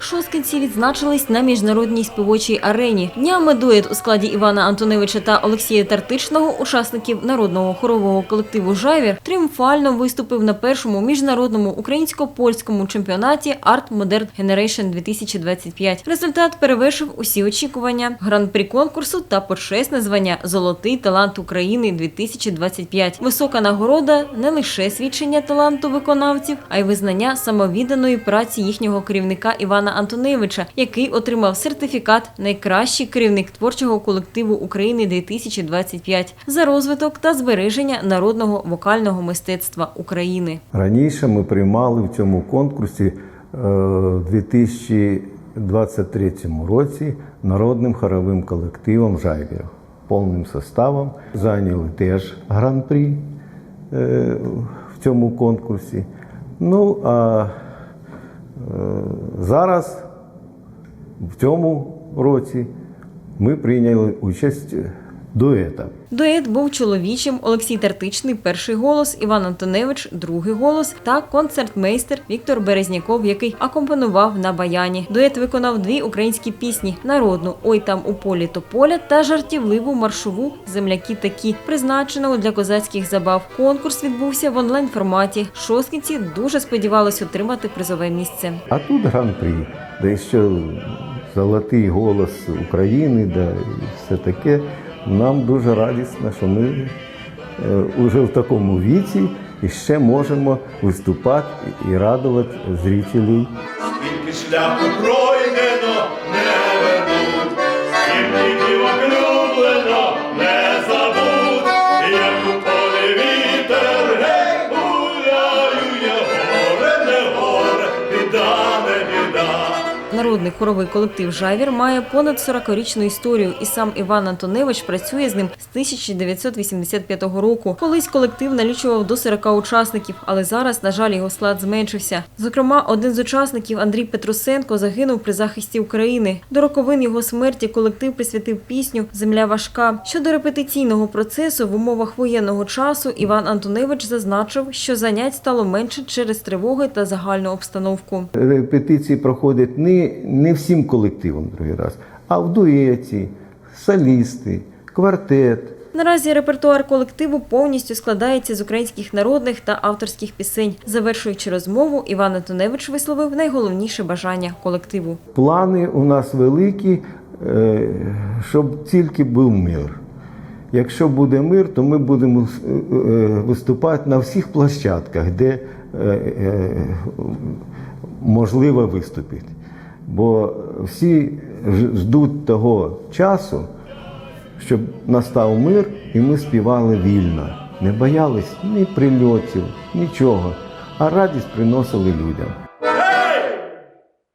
Шосткинці відзначились на міжнародній співочій арені. Днями дует у складі Івана Антоневича та Олексія Тартичного, учасників народного хорового колективу Жайвір, тріумфально виступив на першому міжнародному українсько-польському чемпіонаті Art Modern Generation 2025. Результат перевершив усі очікування. Гран-прі конкурсу та почесне звання Золотий талант України 2025. Висока нагорода не лише свідчення таланту виконавців, а й визнання самовідданої праці їхнього керівника Івана Антоневича, який отримав сертифікат Найкращий керівник творчого колективу України 2025 за розвиток та збереження народного вокального мистецтва України. Раніше ми приймали в цьому конкурсі е, в 2023 році народним хоровим колективом Жайвір повним составом. Зайняли теж гран-прі е, в цьому конкурсі. Ну а зараз, в цьому році, ми прийняли участь дуетом. Дует був чоловічим Олексій Тартичний перший голос, Іван Антоневич другий голос та концертмейстер Віктор Березняков, який акомпонував на баяні. Дует виконав дві українські пісні: народну Ой там у полі то поля та жартівливу маршову Земляки такі, призначеного для козацьких забав. Конкурс відбувся в онлайн форматі. Шосткинці дуже сподівались отримати призове місце. А тут гран-прі, де ще золотий голос України, да, і все таке. Нам дуже радісно, що ми вже в такому віці і ще можемо виступати і радувати зрителей. Скільки шляху Народний хоровий колектив Жавір має понад 40-річну історію, і сам Іван Антоневич працює з ним з 1985 року. Колись колектив налічував до 40 учасників, але зараз, на жаль, його склад зменшився. Зокрема, один з учасників Андрій Петрусенко загинув при захисті України. До роковин його смерті колектив присвятив пісню Земля важка. Щодо репетиційного процесу в умовах воєнного часу Іван Антоневич зазначив, що занять стало менше через тривоги та загальну обстановку. Репетиції проходять не, не всім колективом другий раз, а в дуеті, солісти, квартет. Наразі репертуар колективу повністю складається з українських народних та авторських пісень. Завершуючи розмову, Іван Антоневич висловив найголовніше бажання колективу. Плани у нас великі, е, щоб тільки був мир. Якщо буде мир, то ми будемо е, е, виступати на всіх площадках, де можливо виступити. Бо всі ждуть того часу, щоб настав мир, і ми співали вільно. Не боялись ні прильотів, нічого, а радість приносили людям.